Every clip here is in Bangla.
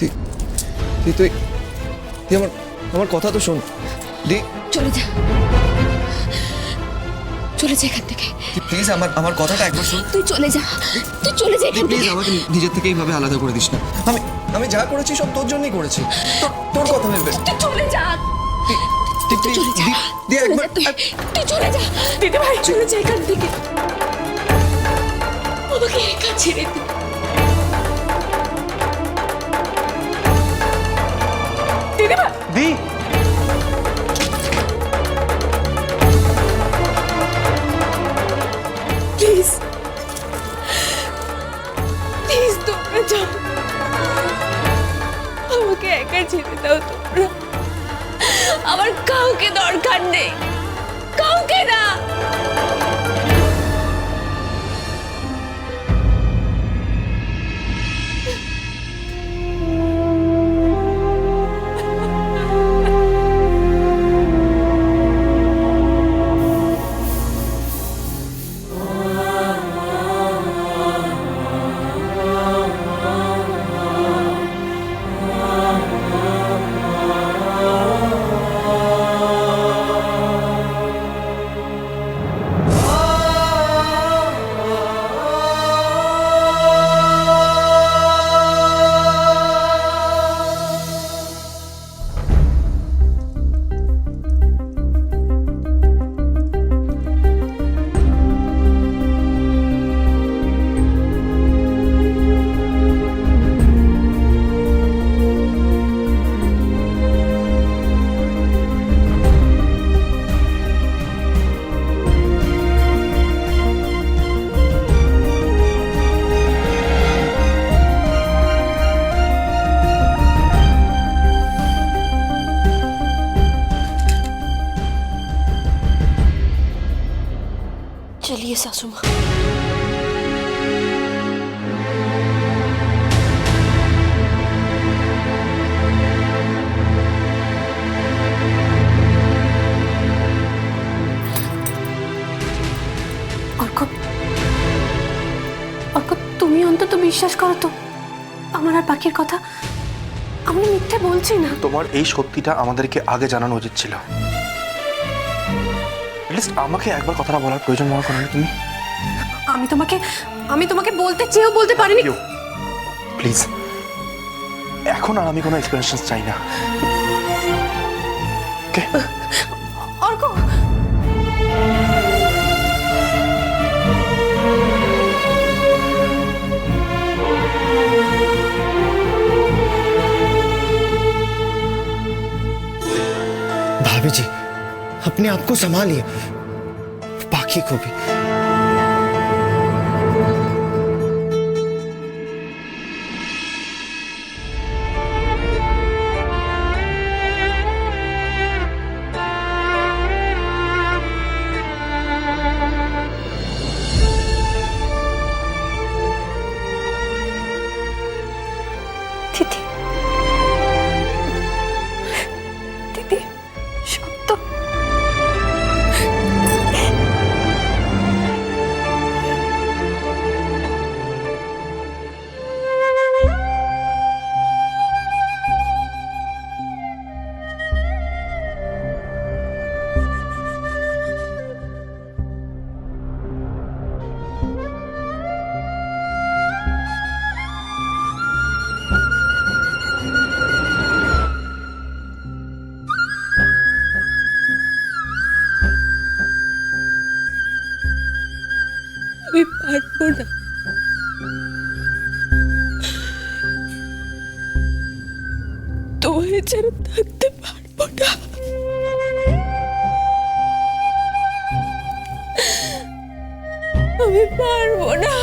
তুই তুই তুই তুই আমার আমার কথা তো শোন। দি। চলে যা। চলে যা এখান থেকে। প্লিজ আমার আমার কথাটা একবার শোন। তুই চলে যা। তুই চলে যা এখান প্লিজ থেকে। আমাকে নিজের থেকে এইভাবে আলাদা করে দিস না। আমি আমি যা করেছি সব তোর জন্যই করেছি। তোর তোর কথা ভেবে। তুই চলে যা। তুই চলে যা। দি একবার তুই। চলে যা। দিদি ভাই চলে যা এখান থেকে। আমাকে একা ছেড়ে দে। দিদি ভাই দি প্লিজ প্লিজ তোমরা যাও আমাকে একা ছেড়ে দাও তোমরা আমার কাউকে দরকার নেই কাউকে না serre sur অর্কব অর্কব তুমি অন্তত বিশ্বাস করো তো। আমার আর পাখির কথা আমি মিথ্যে বলছি না। তোমার এই শক্তিটা আমাদেরকে আগে জানানো উচিত ছিল। অ্যাটলিস্ট আমাকে একবার কথাটা বলার প্রয়োজন মনে করো তুমি। আমি তোমাকে আমি তোমাকে বলতে চেয়েও বলতে পারিনি। প্লিজ এখন আর আমি কোনো এক্সপ্লেনেশন চাই না। অর্ক! ভাবিজি अपने आप को संभालिए। बाकी को भी। ছাড়া থাকতে পারব না। আমি পারব না।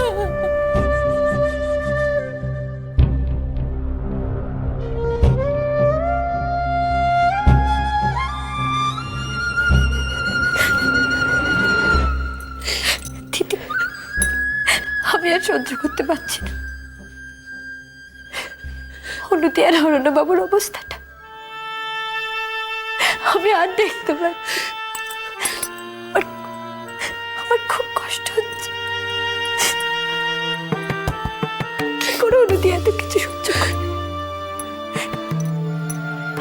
আমি আর সহ্য করতে পারছি না। অনুতি আর অরণ্যবাবুর অবস্থাটা আমি আর দেখতে পাই আমার খুব কষ্ট হচ্ছে। কি করে অনুদি এত কিছু সহ্য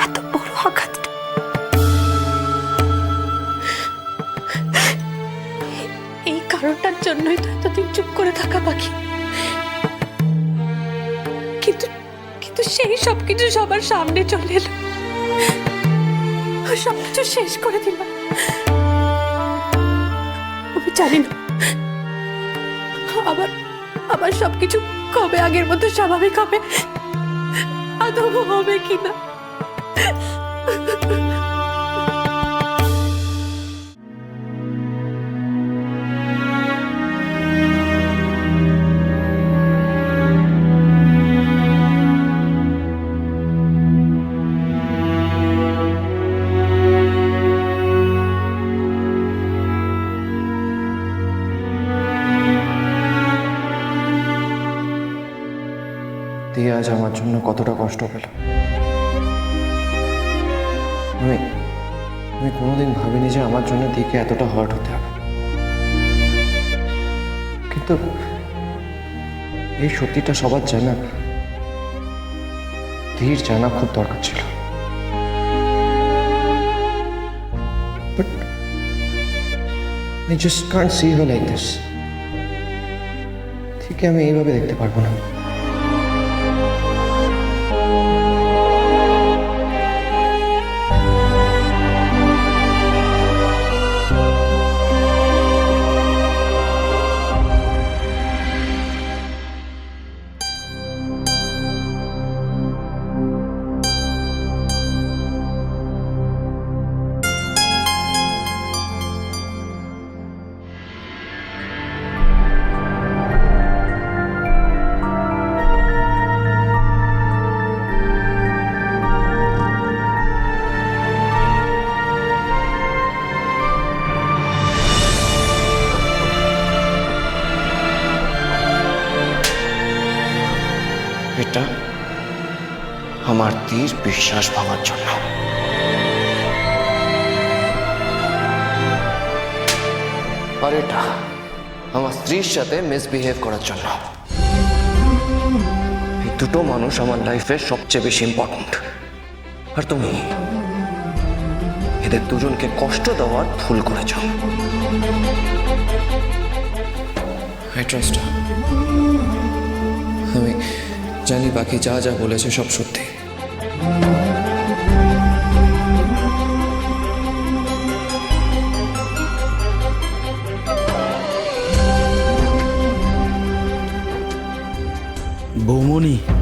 এত বড় আঘাত। এই কারণটার জন্যই তো এতদিন চুপ করে থাকা পাখি কিন্তু কিন্তু সেই সবকিছু সবার সামনে চলে এলো। আর সব কিছু শেষ করে দিল। আমি জানি না, আবার আবার সবকিছু কবে আগের মতো স্বাভাবিক হবে? আদৌ হবে কিনা? দিয়ে আজ আমার জন্য কতটা কষ্ট পেল আমি আমি কোনোদিন ভাবিনি যে আমার জন্য দিকে এতটা হার্ট হতে হবে। কিন্তু এই সত্যিটা সবার জানা। ধীর জানা খুব দরকার ছিল। But I just can't see her like this ঠিক আমি এইভাবে দেখতে পারব না। বিশ্বাস ভাঙার জন্য। আর এটা আমার স্ত্রীর সাথে মিসবিহেভ করার জন্য। এই দুটো মানুষ আমার লাইফে সবচেয়ে বেশি ইম্পর্ট্যান্ট আর তুমি এদের দুজনকে কষ্ট দেওয়ার ভুল করেছ। আমি জানি বাকি যা যা বলেছে সব সত্যি। Toni.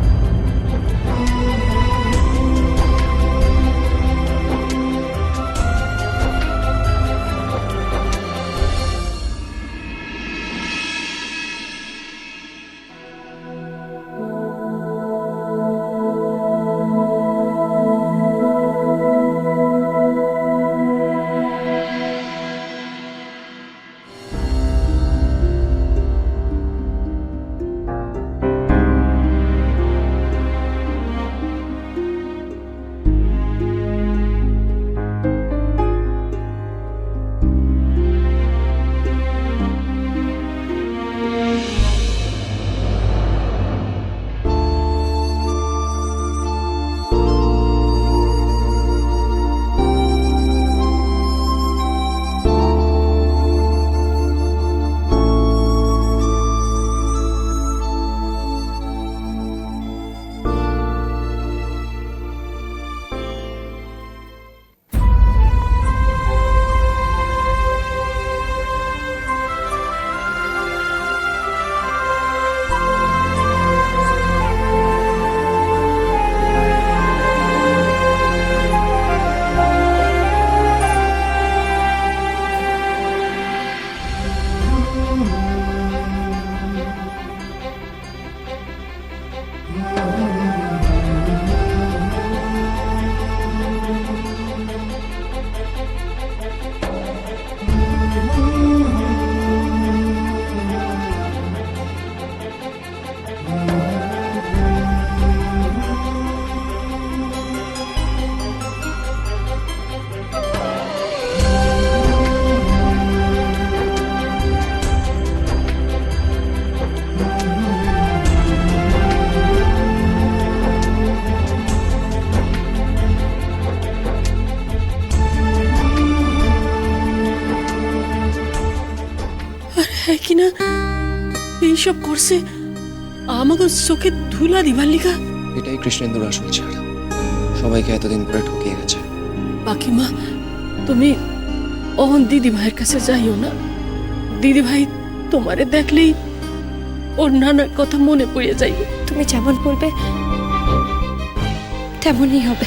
কিনা? এইসব করছে আমাকে চোখে ধুলা দিবার লিগা। এটাই কৃষ্ণেন্দুর আসল চেহারা সবাইকে এতদিন ধরে ঠকিয়ে গেছে। বাকিমা তুমি অহন দিদি ভাইয়ের কাছে যাইও না। দিদি ভাই তোমারে দেখলেই ওর নানার কথা মনে পড়ে যাইবে। তুমি যেমন বলবে তেমনই হবে।